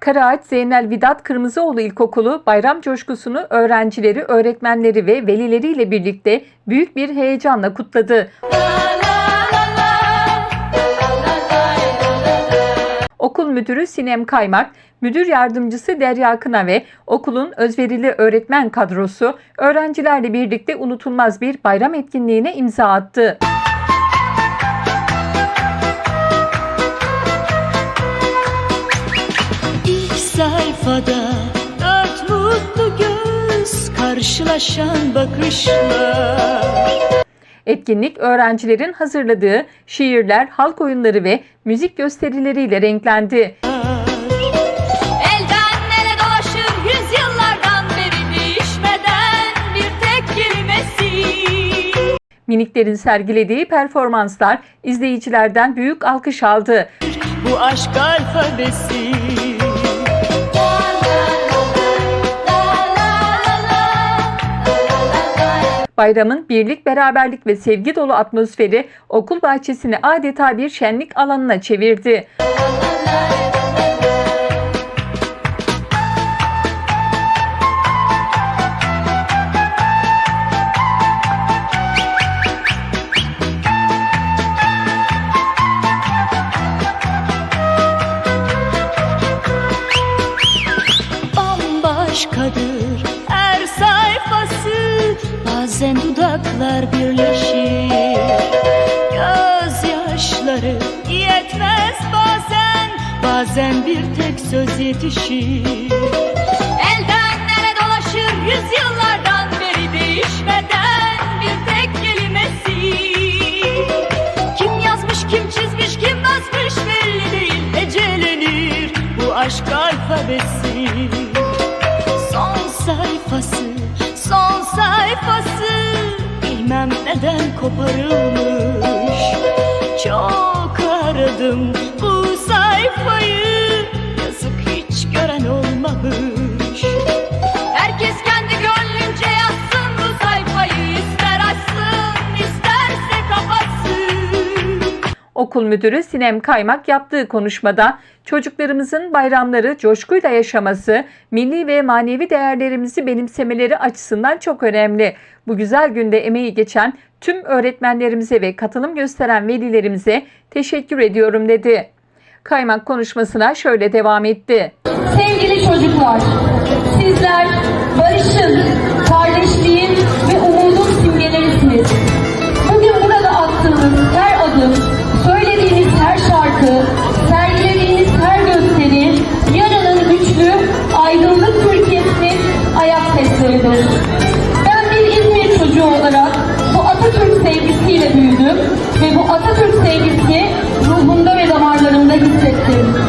Karaağaç Zeynel Vidat Kırmızıoğlu İlkokulu bayram coşkusunu öğrencileri, öğretmenleri ve velileriyle birlikte büyük bir heyecanla kutladı. Okul müdürü Sinem Kaymak, müdür yardımcısı Derya Kına ve okulun özverili öğretmen kadrosu öğrencilerle birlikte unutulmaz bir bayram etkinliğine imza attı. Sayfada dört mutlu göz karşılaşan bakışlar Etkinlik öğrencilerin hazırladığı şiirler, halk oyunları ve müzik gösterileriyle renklendi. Miniklerin sergilediği performanslar izleyicilerden büyük alkış aldı. Bu aşk alfabesi Bayramın birlik, beraberlik ve sevgi dolu atmosferi okul bahçesini adeta bir şenlik alanına çevirdi. bambaşkadır her sayfası Bazen dudaklar birleşir. Gözyaşları yetmez bazen. Bazen bir tek söz yetişir. Elden ele dolaşır yüzyıllardan beri değişmeden bir tek kelimesi. Kim yazmış kim çizmiş kim basmış belli değil Ecelenir bu aşk alfabesi Bilmem neden koparılmış. Çok aradım bu sayfayı Okul müdürü Sinem Kaymak yaptığı konuşmada çocuklarımızın bayramları coşkuyla yaşaması, milli ve manevi değerlerimizi benimsemeleri açısından çok önemli. Bu güzel günde emeği geçen tüm öğretmenlerimize ve katılım gösteren velilerimize teşekkür ediyorum dedi. Kaymak konuşmasına şöyle devam etti. Sevgili çocuklar, sizler barışın, kardeşliğin ve umudun ve bu Atatürk sevgisini ruhumda ve damarlarımda hissettim.